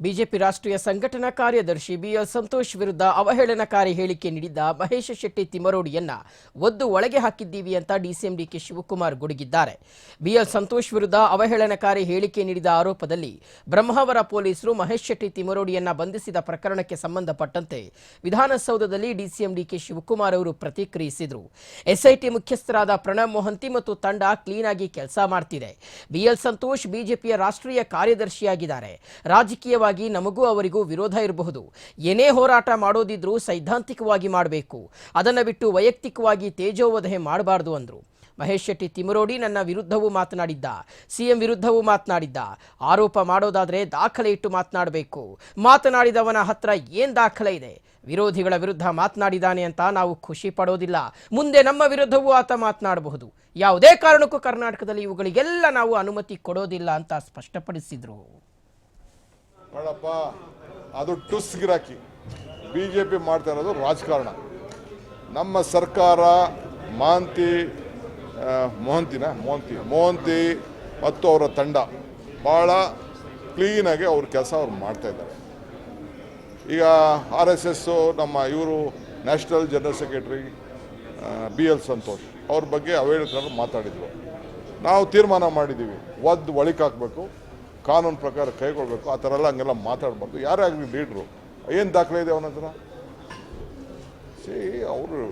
BJP ರಾಷ್ಟ್ರೀಯ ಸಂಘಟನಾ ಕಾರ್ಯದರ್ಶಿ ಬಿಎಲ್ ಸಂತೋಷ್ ವಿರುದ್ಧ ಅವಹೇಳನಕಾರಿ ಹೇಳಿಕೆ ನೀಡಿದ್ದ ಮಹೇಶ ಶೆಟ್ಟಿ ತಿಮರೋಡಿಯನ್ನ ಒದ್ದು ಒಳಗೆ ಹಾಕಿದ್ದೀವಿ ಅಂತ ಡಿಸಿಎಂ ಡಿಕೆ ಶಿವಕುಮಾರ್ ಗುಡುಗಿದ್ದಾರೆ. ಬಿಎಲ್ ಸಂತೋಷ್ ವಿರುದ್ಧ ಅವಹೇಳನಕಾರಿ ಹೇಳಿಕೆ ನೀಡಿದ ಆರೋಪದಲ್ಲಿ ಬ್ರಹ್ಮಾವರ ಪೊಲೀಸರು ಮಹೇಶ್ ಶೆಟ್ಟಿ ತಿಮರೋಡಿಯನ್ನ ಬಂಧಿಸಿದ ಪ್ರಕರಣಕ್ಕೆ ಸಂಬಂಧಪಟ್ಟಂತೆ ವಿಧಾನಸೌಧದಲ್ಲಿ ಡಿಸಿಎಂ ಡಿಕೆ ಶಿವಕುಮಾರ್ ಅವರು ಪ್ರತಿಕ್ರಿಯಿಸಿದರು. ಎಸ್ಐಟಿ ಮುಖ್ಯಸ್ಥರಾದ ಪ್ರಣಬ್ ಮೊಹಂತಿ ಮತ್ತು ತಂಡ ಕ್ಲೀನ್ ಆಗಿ ಕೆಲಸ ಮಾಡ್ತಿದೆ. ಬಿಎಲ್ ಸಂತೋಷ್ ಬಿಜೆಪಿಯ ರಾಷ್ಟ್ರೀಯ ಕಾರ್ಯದರ್ಶಿಯಾಗಿದ್ದಾರೆ. ರಾಜಕೀಯವಾಗಿ ನಮಗೂ ಅವರಿಗೂ ವಿರೋಧ ಇರಬಹುದು. ಏನೇ ಹೋರಾಟ ಮಾಡೋದಿದ್ರೂ ಸೈದ್ಧಾಂತಿಕವಾಗಿ ಮಾಡಬೇಕು. ಅದನ್ನು ಬಿಟ್ಟು ವೈಯಕ್ತಿಕವಾಗಿ ತೇಜೋವಧೆ ಮಾಡಬಾರ್ದು ಅಂದರು. ಮಹೇಶ್ ಶೆಟ್ಟಿ ತಿಮರೋಡಿ ನನ್ನ ವಿರುದ್ಧವೂ ಮಾತನಾಡಿದ್ದ. ಸಿಎಂ ವಿರುದ್ಧವೂ ಮಾತನಾಡಿದ್ದ. ಆರೋಪ ಮಾಡೋದಾದರೆ ದಾಖಲೆ ಇಟ್ಟು ಮಾತನಾಡಬೇಕು. ಮಾತನಾಡಿದವನ ಹತ್ರ ಏನ್ ದಾಖಲೆ ಇದೆ? ವಿರೋಧಿಗಳ ವಿರುದ್ಧ ಮಾತನಾಡಿದಾನೆ ಅಂತ ನಾವು ಖುಷಿ ಪಡೋದಿಲ್ಲ. ಮುಂದೆ ನಮ್ಮ ವಿರುದ್ಧವೂ ಆತ ಮಾತನಾಡಬಹುದು. ಯಾವುದೇ ಕಾರಣಕ್ಕೂ ಕರ್ನಾಟಕದಲ್ಲಿ ಇವುಗಳಿಗೆಲ್ಲ ನಾವು ಅನುಮತಿ ಕೊಡೋದಿಲ್ಲ ಅಂತ ಸ್ಪಷ್ಟಪಡಿಸಿದ್ರು. ನೋಡಪ್ಪ ಅದು ಟುಸ್ ಗಿರಾಕಿ. ಬಿ ಜೆ ಪಿ ಮಾಡ್ತಾ ಇರೋದು ರಾಜಕಾರಣ. ನಮ್ಮ ಸರ್ಕಾರ ಮಾಂತಿ ಮೋಹಂತಿನ? ಮೋಹಂತಿ. ಮೋಹಂತಿ ಮತ್ತು ಅವರ ತಂಡ. ಭಾಳ ಕ್ಲೀನಾಗಿ ಅವ್ರ ಕೆಲಸ ಅವ್ರು ಮಾಡ್ತಾ ಇದ್ದಾರೆ. ಈಗ ಆರ್ ಎಸ್ ಎಸ್ಸು ನಮ್ಮ ಇವರು national general secretary B L Santosh, ಅವ್ರ ಬಗ್ಗೆ ಅವೇಳಕರು ಮಾತಾಡಿದರು. ನಾವು ತೀರ್ಮಾನ ಮಾಡಿದ್ದೀವಿ. ಒದ್ದು ಒಳಿಕ್ ಹಾಕಬೇಕು. ಕಾನೂನು ಪ್ರಕಾರ ಕೈಗೊಳ್ಬೇಕು ಆ ಥರ ಎಲ್ಲ ಹಂಗೆಲ್ಲ ಮಾತಾಡಬಾರ್ದು. ಯಾರೇ ಆಗಲಿ ಲೀಡ್ರು. ಏನು ದಾಖಲೆ ಇದೆ ಅವನ ಹತ್ರ? ಸಿ ಅವರು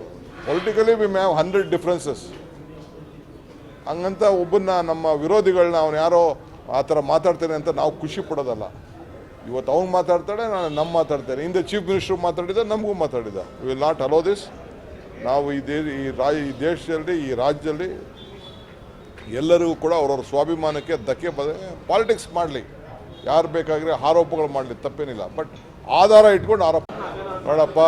politically we may hundred differences ಹಂಗಂತ ಒಬ್ಬನ್ನ ನಮ್ಮ ವಿರೋಧಿಗಳನ್ನ ಅವ್ನು ಯಾರೋ ಆ ಥರ ಮಾತಾಡ್ತೇನೆ ಅಂತ ನಾವು ಖುಷಿ ಪಡೋದಲ್ಲ. ಇವತ್ತು ಅವ್ನು ಮಾತಾಡ್ತಾಳೆ ನಾನು ನಮ್ಮ ಮಾತಾಡ್ತೇನೆ. ಹಿಂದೆ ಚೀಫ್ ಮಿನಿಸ್ಟರ್ ಮಾತಾಡಿದ, ನಮಗೂ ಮಾತಾಡಿದ. ವಿಲ್ ನಾಟ್ ಅಲೋ ದಿಸ್ ನಾವು ಈ ದೇ ಈ ರಾ ಈ ದೇಶದಲ್ಲಿ, ಈ ರಾಜ್ಯದಲ್ಲಿ ಎಲ್ಲರಿಗೂ ಕೂಡ ಅವರವ್ರ ಸ್ವಾಭಿಮಾನಕ್ಕೆ ಧಕ್ಕೆ ಬದ ಪಾಲಿಟಿಕ್ಸ್ ಮಾಡಲಿ. ಯಾರು ಬೇಕಾಗಿರೋ ಆರೋಪಗಳು ಮಾಡಲಿ, ತಪ್ಪೇನಿಲ್ಲ. ಬಟ್ ಆಧಾರ ಇಟ್ಕೊಂಡು ಆರೋಪ ನೋಡಪ್ಪ.